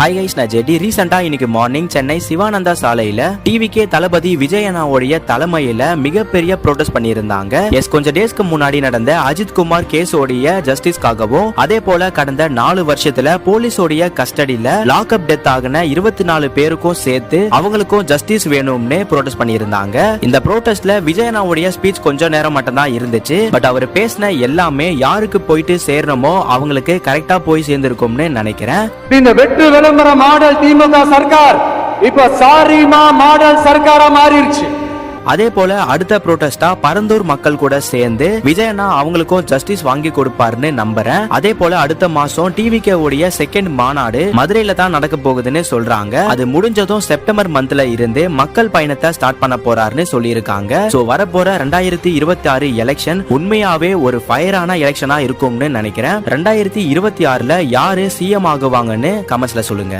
Hi guys நான் JD ரீசெண்டா இன்னைக்கு மார்னிங் சென்னை சிவானந்தா சாலையில டிவிகே தளபதி விஜயனாவுடைய தலைமையில மிகப்பெரிய ப்ரோட்டஸ்ட் பண்ணியிருந்தாங்க. எஸ் கொஞ்ச டேஸ்க்கு முன்னாடி நடந்த அஜித் குமார் கேஸோடைய ஜஸ்டிஸ்க்காகவும் அதே போல கடந்த நாலு வருஷத்துல போலீஸோடைய கஸ்டடியில லாக் அப் டெத் ஆகின இருபத்தி நாலு பேருக்கும் சேர்த்து அவங்களுக்கும் ஜஸ்டிஸ் வேணும்னு ப்ரோட்டஸ்ட் பண்ணியிருந்தாங்க. இந்த ப்ரோட்டஸ்ட்ல விஜயனாவுடைய ஸ்பீச் கொஞ்ச நேரம் மட்டும் தான் இருந்துச்சு. பட் அவர் பேசின எல்லாமே யாருக்கு போயிட்டு சேரணுமோ அவங்களுக்கு கரெக்டா போய் சேர்ந்திருக்கும்னு நினைக்கிறேன். இந்த வெற்று விளம்பர மாடல் திமுக சர்க்கார். இப்ப சாரிமா மாடல் சர்க்காரா மாறிடுச்சு அதே போல அடுத்த புரோட்டஸ்டா பரந்தூர் மக்கள் கூட சேர்ந்து விஜயனா அவங்களுக்கும் ஜஸ்டிஸ் வாங்கி கொடுப்பாருன்னு நம்புறேன். அதே போல அடுத்த மாசம் டிவிகே உடைய செகண்ட் மாநாடு மதுரையில தான் நடக்க போகுதுன்னு சொல்றாங்க. அது முடிஞ்சதும் செப்டம்பர் மந்த்ல இருந்து மக்கள் பயணத்தை ஸ்டார்ட் பண்ண போறாருன்னு சொல்லியிருக்காங்க. சோ வரப்போற ரெண்டாயிரத்தி இருபத்தி ஆறு எலெக்ஷன் உண்மையாவே ஒரு ஃபயரான எலெக்ஷனா இருக்கும்னு நினைக்கிறேன். ரெண்டாயிரத்தி இருபத்தி ஆறுல யாரு சிஎம் ஆகுவாங்கன்னு கமெண்ட்ஸ்ல சொல்லுங்க.